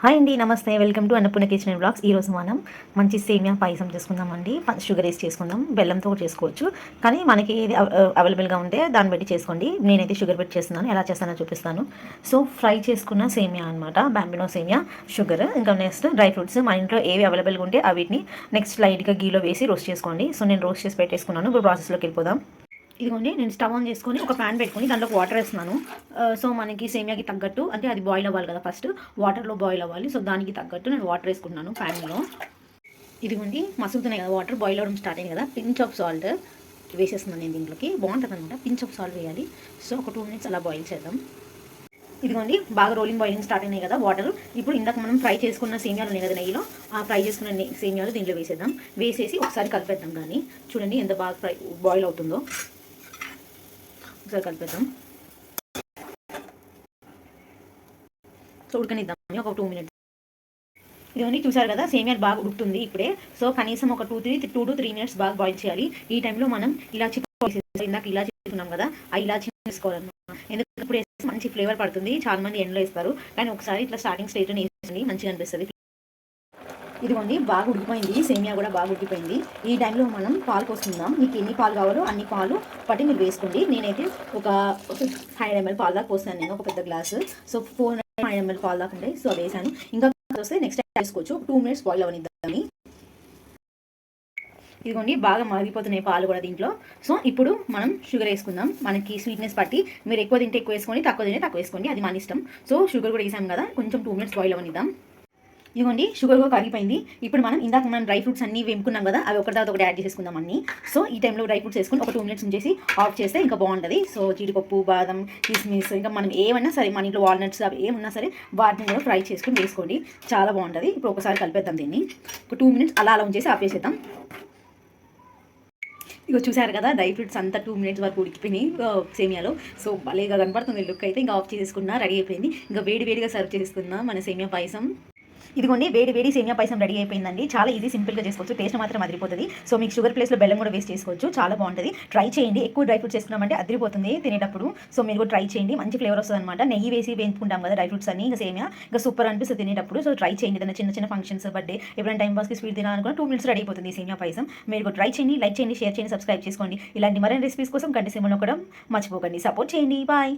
Hi అండి నమస్తే. Welcome to Annapurna kitchen and blogs ఈరోజు మనం మంచి సేమియా పాయసం చేసుకుందామండి. షుగర్ వేసి చేసుకుందాం. బెల్లంతో చేసుకోవచ్చు. కానీ మనకి ఏది అవైలబుల్గా ఉంటే దాన్ని బట్టి చేసుకోండి. నేనైతే షుగర్ పెట్టి చేస్తున్నాను. ఎలా చేస్తానో చూపిస్తాను. సో ఫ్రై చేసుకున్న సేమియా అనమాట బ్యాంబినో సేమియా షుగర్ ఇంకా నెక్స్ట్ డ్రై ఫ్రూట్స్. మా ఇంట్లో ఏవి అవైలబుల్గా ఉంటే అవిటిని నెక్స్ట్ లైట్గా గీలో వేసి రోస్ట్ చేసుకోండి. సో నేను రోస్ట్ చేసి పెట్టేసుకున్నాను. ఇప్పుడు ప్రాసెస్లోకి వెళ్ళిపోదాం. ఇదిగోండి నేను స్టవ్ ఆన్ చేసుకొని ఒక ప్యాన్ పెట్టుకొని దాంట్లో వాటర్ వేస్తున్నాను. సో మనకి సేమియాకి తగ్గట్టు అంటే అది బాయిల్ అవ్వాలి కదా ఫస్ట్ వాటర్లో బాయిల్ అవ్వాలి. సో దానికి తగ్గట్టు నేను వాటర్ వేసుకుంటున్నాను ప్యాన్లో. ఇదిగోండి మసులుతున్నాయి కదా వాటర్ బాయిల్ అవ్వడం స్టార్ట్ అయింది కదా. పించ్ ఆఫ్ సాల్ట్ వేసేస్తున్నాను నేను దీంట్లోకి. బాగుంటుంది అనమాట పించ్ ఆఫ్ సాల్ట్ వేయాలి. సో ఒక టూ మినిట్స్ అలా బాయిల్ చేద్దాం. ఇదిగోండి బాగా రోలింగ్ బాయిలింగ్ స్టార్ట్ అయినాయి కదా వాటర్ ఇప్పుడు ఇందాక మనం ఫ్రై చేసుకున్న సేమియాలు ఉన్నాయి కదా నెయ్యిలో ఆ ఫ్రై చేసుకున్న నెయ్యి సేమియాలు దీంట్లో వేసేద్దాం. వేసేసి ఒకసారి కలిపేద్దాం కానీ. చూడండి ఎంత బాగా ఫ్రై బాయిల్ అవుతుందో. ఒకసారి కలిపేద్దాం. సో ఉడకనిద్దాం. ఒక టూ మినిట్స్. ఇవన్నీ చూసారు కదా సేమియర్ బాగా ఉడుకుతుంది ఇప్పుడే. సో కనీసం ఒక two three two to three minutes బాగా బాయిల్ చేయాలి. ఈ టైంలో మనం ఇలాచి ఇందాక ఇలాచి వేసుకున్నాం కదా ఆ ఇలాచి వేసుకోవాలన్నమాట. ఎందుకంటే ఇప్పుడు వేస్తే మంచి ఫ్లేవర్ పడుతుంది. చాలా మంది ఎండలో వేస్తారు. కానీ ఒకసారి ఇట్లా స్టార్టింగ్ స్టేజ్లో వేసింది మంచిగా అనిపిస్తుంది. ఇదిగోండి బాగా ఉడికిపోయింది. సేమియా కూడా బాగా ఉడికిపోయింది. ఈ టైంలో మనం పాలు పోసుకుందాం. మీకు ఎన్ని పాలు కావాలో అన్ని పాలు పట్టి మీరు వేసుకోండి. నేనైతే ఒక ఫైవ్ ఎంఎల్ పాలు దాకా పోసాను నేను ఒక పెద్ద glass. So four hundred ML పాలు దాకా ఉంటాయి. సో అది వేసాను. ఇంకా వస్తే నెక్స్ట్ టైం వేసుకోవచ్చు. టూ మినిట్స్ బాయిల్ అవనిద్దామని ఇదిగోండి బాగా మరిగిపోతున్నాయి పాలు కూడా దీంట్లో. సో ఇప్పుడు మనం షుగర్ వేసుకుందాం. మనకి స్వీట్నెస్ బట్టి మీరు ఎక్కువ తింటే ఎక్కువ వేసుకోండి తక్కువ తింటే తక్కువ వేసుకోండి. అది మన ఇష్టం. సో షుగర్ కూడా వేసాం కదా. కొంచెం టూ మినిట్స్ బాయిల్ అవనిద్దాం. ఇదిగోండి షుగర్ కూడా కరిగిపోయింది. ఇప్పుడు మనం ఇందాక మనం డ్రై ఫ్రూట్స్ అన్ని వేపుకున్నాం కదా అవి ఒకటి తర్వాత ఒకటి యాడ్ చేసుకుందాం అన్ని. సో ఈ టైంలో డ్రై ఫ్రూట్స్ వేసుకుని ఒక టూ మినిట్స్ ఉంచేసి ఆఫ్ చేస్తే ఇంకా బాగుంటుంది. సో జీడిపప్పు బాదం కిస్మిస్ ఇంకా మనం ఏమన్నా సరే మన ఇంట్లో వాల్నట్స్ అవి ఏమన్నా సరే వాటిని కూడా ఫ్రై చేసుకుని వేసుకోండి. చాలా బాగుంటుంది. ఇప్పుడు ఒకసారి కలిపేద్దాం దీన్ని. ఒక టూ మినిట్స్ అలా అలా ఉంచేసి చేసేద్దాం. ఇగ చూసారు కదా డ్రై ఫ్రూట్స్ అంతా టూ మినిట్స్ వరకు ఉడికిపోయినాయి సేమియాలో. సో భలేగా కనపడుతుంది లుక్ అయితే. ఇంకా ఆఫ్ చేసేసుకున్నా రెడీ అయిపోయింది. ఇంకా వేడి వేడిగా సర్వ్ చేసుకుందాం మన సేమియా పాయసం. ఇదిగోండి వేడి వేడి సేమియా పాయసం రెడీ అయిపోయిందండి. చాలా ఈజీ సింపుల్గా చేసుకోవచ్చు. టేస్ట్ మాత్రం అదిరిపోతుంది. సో మీకు షుగర్ ప్లేస్లో బెల్లం కూడా వేస్ట్ చేసుకోవచ్చు. చాలా బాగుంటుంది. ట్రై చేయండి. ఎక్కువ డ్రై ఫ్రూట్స్ చేసుకున్నామంటే అదిరిపోతుంది తినేటప్పుడు. సో మీరు కూడా ట్రై చేయండి. మంచి ఫ్లేవర్ వస్తుంది అనమాట నెయ్యి వేసి వేయించుకుంటాం కదా డ్రై ఫ్రూట్స్ అన్ని ఇంకా సేమియా. ఇంకా సూపర్ అనిపిస్తుంది తినేటప్పుడు. సో ట్రై చేయండి. ఏదైనా చిన్న చిన్న ఫంక్షన్స్ బర్త్డే ఎప్పుడైనా టైం పాస్కి స్వీట్ తినాలనుకున్న టూ మినిట్స్ రెడీ అయిపోతుంది సేమియా పాయసం. మీరు కూడా ట్రై చేయండి లైక్ చేయండి షేర్ చేయండి సబ్స్క్రైబ్ చేసుకోండి. ఇలాంటి మరిన్ని రెసిపీస్ కోసం కంటి సిమ్మను కూడా మర్చిపోకండి. సపోర్ట్ చేయండి. బాయ్.